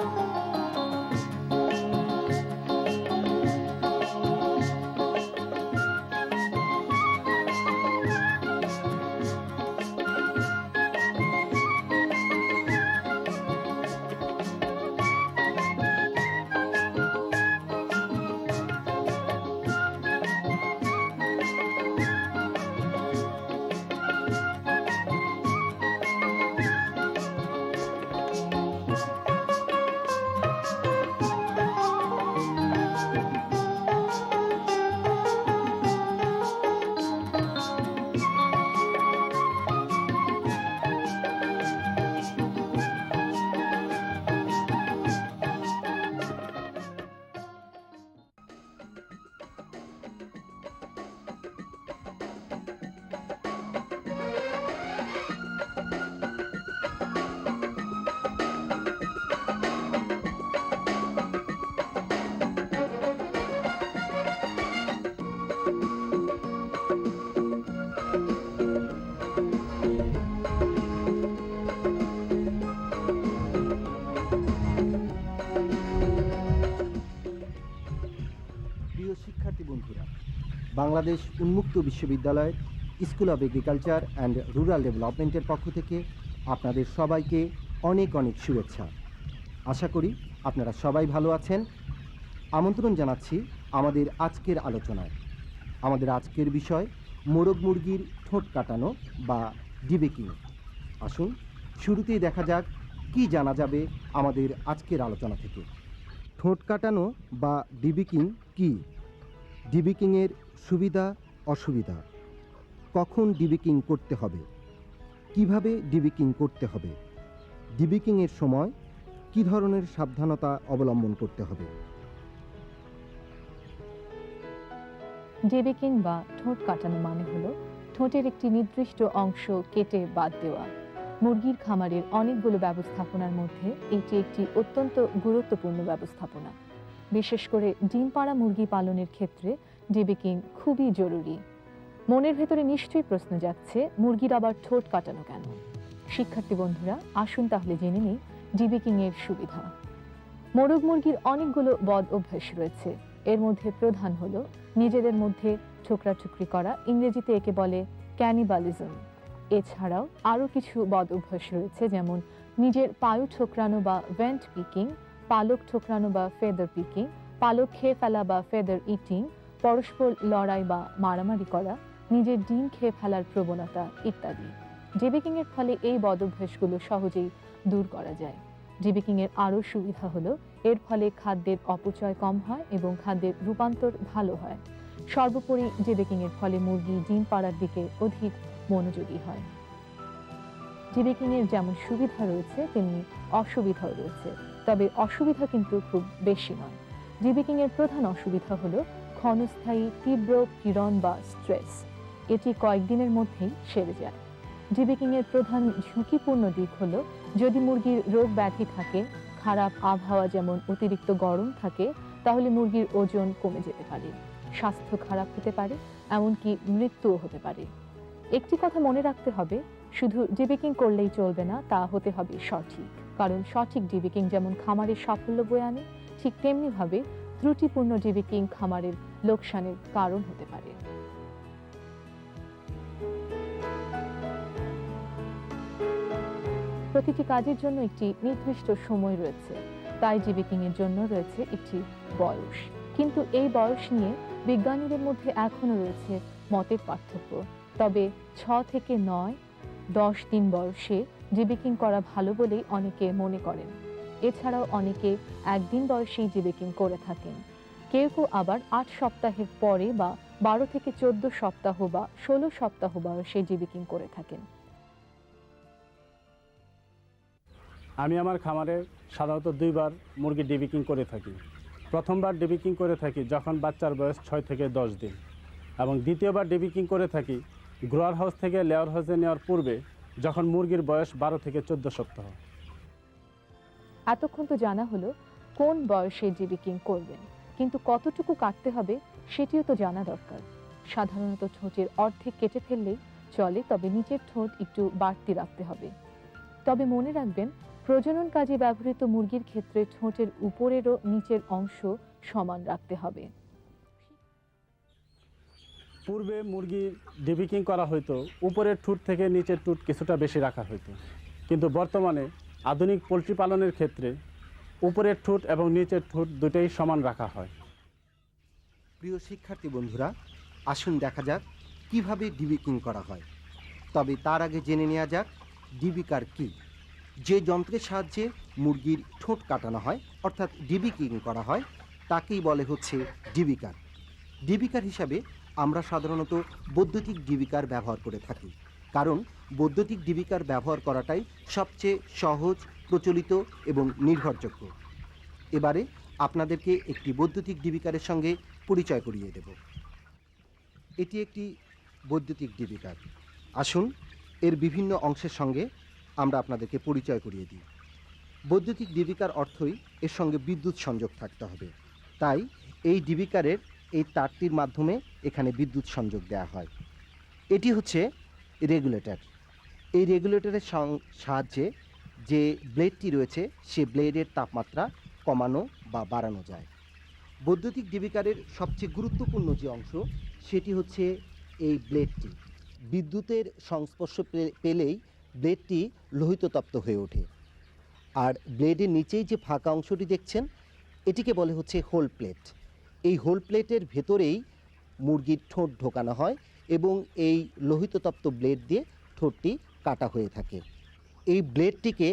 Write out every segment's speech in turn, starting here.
প্রিয় বাংলাদেশ উন্মুক্ত বিশ্ববিদ্যালয়ের school of agriculture and rural ডেভেলপমেন্টের পক্ষ থেকে আপনাদের সবাইকে অনেক অনেক শুভেচ্ছা। আশা করি আপনারা সবাই ভালো আছেন। আমন্ত্রণ জানাচ্ছি আমাদের আজকের আলোচনায়। আমাদের আজকের বিষয়, মোরগ মুরগির ঠোঁট কাটানো বা ডিবেকিং। আসুন, শুরুতেই দেখা যাক কি জানা যাবে আমাদের আজকের আলোচনা থেকে। ঠোঁট কাটানো বা ডিবিকিং কি? ডিবিকিংয়ের সুবিধা, অসুবিধা? কখন ডিবিকিং করতে হবে? কীভাবে ডিবিকিং করতে হবে? ডিবিকিংয়ের সময় কি ধরনের সাবধানতা অবলম্বন করতে হবে? ডেবেকিং বা ঠোঁট কাটানো মানে হলো ঠোঁটের একটি নির্দিষ্ট অংশ কেটে বাদ দেওয়া। মুরগির খামারের অনেকগুলো ব্যবস্থাপনার মধ্যে এটি একটি অত্যন্ত গুরুত্বপূর্ণ ব্যবস্থাপনা। বিশেষ করে ডিম পাড়া মুরগি পালনের ক্ষেত্রে ডেবেকিং খুবই জরুরি। মনের ভেতরে নিশ্চয়ই প্রশ্ন যাচ্ছে মুরগির আবার ঠোঁট কাটানো কেন? শিক্ষার্থী বন্ধুরা, আসুন তাহলে জেনে নিই ডিবেকিং এর সুবিধা। মোরগ মুরগির অনেকগুলো বদ অভ্যাস রয়েছে। এর মধ্যে প্রধান হলো নিজেদের মধ্যে ঠোকরাঠুকরি করা, ইংরেজিতে একে বলে ক্যানিবালিজম এছাড়াও আরও কিছু বদ অভ্যাস রয়েছে, যেমন নিজের পায়ু ঠোকরানো বা ভেন্ট পিকিং পালক ঠোকরানো বা ফেদার পিকিং, পালক খেয়ে ফেলা বা ফেদার ইটিং, পরস্পর লড়াই বা মারামারি করা, নিজের ডিম খেয়ে ফেলার প্রবণতা ইত্যাদি। ডিবেকিং এর ফলে এই বদ অভ্যাসগুলো সহজেই দূর করা যায়। ডিবেকিং এর আরও সুবিধা হলো, এর ফলে খাদ্যের অপচয় কম হয় এবং খাদ্যের রূপান্তর ভালো হয়। সর্বোপরি ডিবেকিং এর ফলে মুরগি ডিম পাড়ার দিকে অধিক মনোযোগী হয়। ডিবেকিং এর যেমন সুবিধা রয়েছে, তেমনি অসুবিধাও রয়েছে। তবে অসুবিধা কিন্তু খুব বেশি নয়। ডিবেকিং এর প্রধান অসুবিধা হল ক্ষণস্থায়ী তীব্র পীড়ন বা স্ট্রেস। এটি কয়েকদিনের মধ্যেই সেরে যায়। ডিবেকিং এর প্রধান ঝুঁকিপূর্ণ দিক হল যদি মুরগির রোগ ব্যাধি থাকে, খারাপ আবহাওয়া যেমন অতিরিক্ত গরম থাকে, তাহলে মুরগির ওজন কমে যেতে পারে, স্বাস্থ্য খারাপ হতে পারে, এমনকি মৃত্যুও হতে পারে। একটি কথা মনে রাখতে হবে, শুধু ডিবেকিং করলেই চলবে না, তা হতে হবে সঠিক। কারণ সঠিক ডিবিকিং যেমন খামারের সাফল্য বয়ে আনে, ঠিক তেমনিভাবে ত্রুটিপূর্ণ ডিবিকিং খামারের লোকসানের কারণ হতে পারে। প্রতিটি কাজের জন্য একটি নির্দিষ্ট সময় রয়েছে, তাই ডিবেকিং এর জন্য রয়েছে একটি বয়স। কিন্তু এই বয়স নিয়ে বিজ্ঞানীদের মধ্যে এখনও রয়েছে মতের পার্থক্য। তবে ছ থেকে নয়, দশ দিন বয়সে জিবেকিং করা ভালো বলেই অনেকে মনে করেন। এছাড়াও অনেকে একদিন বয়সেই জিবেকিং করে থাকেন। কেউ কেউ আবার আট সপ্তাহের পরে বা বারো থেকে চোদ্দ সপ্তাহ বা ষোলো সপ্তাহ বয়সে জিবেকিং করে থাকেন। আমি আমার খামারে সাধারণত দুইবার মুরগি ডিবিকিং করে থাকি। প্রথমবার ডিবিকিং করে থাকি যখন বাচ্চার বয়স ছয় থেকে দশ দিন এবং দ্বিতীয়বার ডিবিকিং করে থাকি গ্রোয়ার হাউস থেকে লেয়ার হাউসে নেওয়ার পূর্বে যখন মুরগির বয়স বারো থেকে চোদ্দ সপ্তাহ। এতক্ষণ তো জানা হলো কোন বয়সে জিবিকিং করবেন, কিন্তু কতটুকু কাটতে হবে সেটিও তো জানা দরকার। সাধারণত ঠোঁটের অর্ধেক কেটে ফেললেই চলে, তবে নিচের ঠোঁট একটু বাড়তি রাখতে হবে। তবে মনে রাখবেন, প্রজনন কাজে ব্যবহৃত মুরগির ক্ষেত্রে ঠোঁটের উপরেরও নিচের অংশ সমান রাখতে হবে। পূর্বে মুরগি ডিবিকিং করা হতো উপরের ঠুট থেকে নিচের টুট কিছুটা বেশি রাখা হতো কিন্তু বর্তমানে আধুনিক পোলট্রি পালনের ক্ষেত্রে উপরের ঠুট এবং নিচের ঠুট দুটোই সমান রাখা হয়। প্রিয় শিক্ষার্থী বন্ধুরা, আসুন দেখা যাক কীভাবে ডিবিকিং করা হয়। তবে তার আগে জেনে নেওয়া যাক ডিবিকার কি। যে যন্ত্রের সাহায্যে মুরগির ঠোঁট কাটানো হয়, অর্থাৎ ডিবিকিং করা হয়, তাকেই বলে হচ্ছে ডিবিকার। ডিবিকার হিসাবে আমরা সাধারণত বৈদ্যুতিক ডিবিকার ব্যবহার করে থাকি। কারণ বৈদ্যুতিক ডিবিকার ব্যবহার করাটাই সবচেয়ে সহজ, প্রচলিত এবং নির্ভরযোগ্য। এবারে আপনাদেরকে একটি বৈদ্যুতিক ডিবিকারের সঙ্গে পরিচয় করিয়ে দেব। এটি একটি বৈদ্যুতিক ডিবিকার আসুন, এর বিভিন্ন অংশের সঙ্গে আমরা আপনাদেরকে পরিচয় করিয়ে দিই। বৈদ্যুতিক ডিবিকার অর্থই এর সঙ্গে বিদ্যুৎ সংযোগ থাকতে হবে। তাই এই ডিবিকারের এই তারটির মাধ্যমে এখানে বিদ্যুৎ সংযোগ দেওয়া হয়। এটি হচ্ছে রেগুলেটর। এই রেগুলেটরের সাহায্যে যে ব্লেডটি রয়েছে, সে ব্লেডের তাপমাত্রা কমানো বা বাড়ানো যায়। বৈদ্যুতিক ডিবিকারের সবচেয়ে গুরুত্বপূর্ণ যে অংশ, সেটি হচ্ছে এই ব্লেডটি। বিদ্যুতের সংস্পর্শ পেলেই ব্লেডটি লোহিততপ্ত হয়ে ওঠে। আর ব্লেডের নিচেই যে ফাঁকা অংশটি দেখছেন, এটিকে বলে হচ্ছে হোল প্লেট। এই হোল প্লেটের ভেতরেই মুরগির ঠোঁট ঢোকানো হয় এবং এই লোহিততপ্ত ব্লেড দিয়ে ঠোঁটটি কাটা হয়ে থাকে। এই ব্লেডটিকে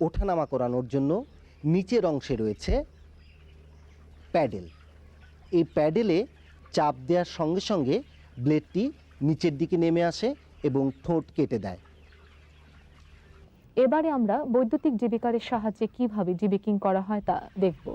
ওঠানামা করানোর জন্য নিচের অংশে রয়েছে প্যাডেল। এই প্যাডেলে চাপ দেওয়ার সঙ্গে সঙ্গে ব্লেডটি নিচের দিকে নেমে আসে এবং ঠোঁট কেটে দেয়। এবারে আমরা বৈদ্যুতিক ডিবিকারের সাহায্যে কীভাবে ডিবিকিং করা হয় তা দেখব।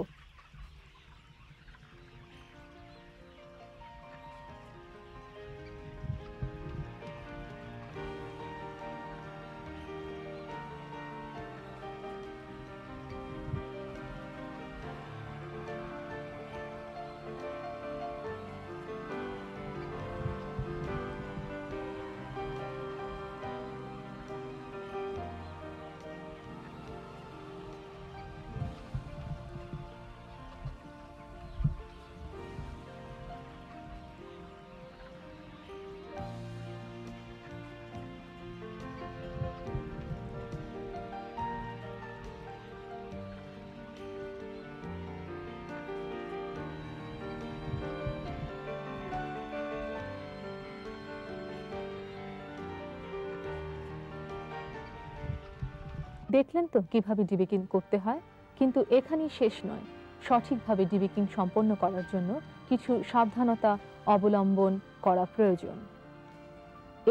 দেখলেন তো কীভাবে ডিবিকিং করতে হয়? কিন্তু এখানেই শেষ নয়। সঠিকভাবে ডিবিকিং সম্পন্ন করার জন্য কিছু সাবধানতা অবলম্বন করা প্রয়োজন।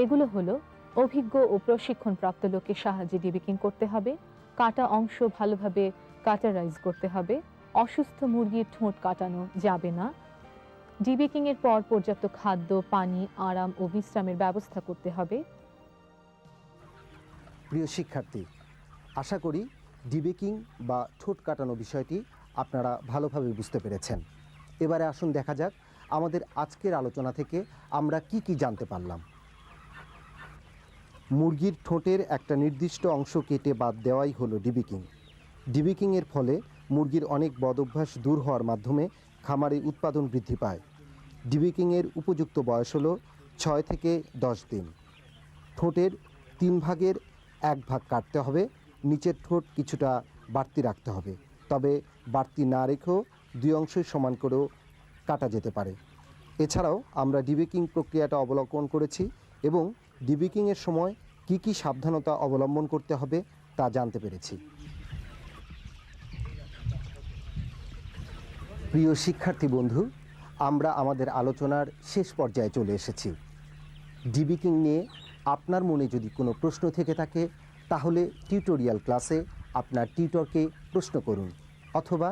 এগুলো হলো, অভিজ্ঞ ও প্রশিক্ষণপ্রাপ্ত লোকের সাহায্যে ডিবেকিং করতে হবে, কাটা অংশ ভালোভাবে কাটারাইজ করতে হবে, অসুস্থ মুরগির ঠোঁট কাটানো যাবে না ডিবিকিং এর পর পর্যাপ্ত খাদ্য, পানি, আরাম ও বিশ্রামের ব্যবস্থা করতে হবে। প্রিয় শিক্ষার্থী আশা করি ডিবেকিং বা ঠোঁট কাটানো বিষয়টি আপনারা ভালোভাবে বুঝতে পেরেছেন। এবারে আসুন দেখা যাক আমাদের আজকের আলোচনা থেকে আমরা কি কি জানতে পারলাম। মুরগির ঠোঁটের একটা নির্দিষ্ট অংশ কেটে বাদ দেওয়াই হলো ডিবিকিং। ডিবিকিংয়ের ফলে মুরগির অনেক বদভ্যাস দূর হওয়ার মাধ্যমে খামারে উৎপাদন বৃদ্ধি পায়। ডিবিকিংয়ের উপযুক্ত বয়স হলো ছয় থেকে দশ দিন। ঠোঁটের তিন ভাগের এক ভাগ কাটতে হবে নিচের ঠোঁট কিছুটা বাড়তি রাখতে হবে। তবে বাড়তি না রেখেও দুই অংশই সমান করেও কাটা যেতে পারে। এছাড়াও আমরা ডিবেকিং প্রক্রিয়াটা অবলম্বন করেছি এবং ডিবেকিংয়ের সময় কি কি সাবধানতা অবলম্বন করতে হবে তা জানতে পেরেছি। প্রিয় শিক্ষার্থী বন্ধু, আমরা আমাদের আলোচনার শেষ পর্যায়ে চলে এসেছি। ডিবিকিং নিয়ে আপনার মনে যদি কোনো প্রশ্ন থেকে থাকে তাহলে টিউটোরিয়াল ক্লাসে আপনার টিউটরকে প্রশ্ন করুন অথবা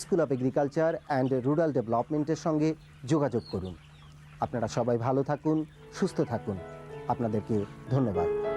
school of agriculture and rural ডেভেলপমেন্টের সঙ্গে যোগাযোগ করুন। আপনারা সবাই ভালো থাকুন, সুস্থ থাকুন। আপনাদেরকে ধন্যবাদ।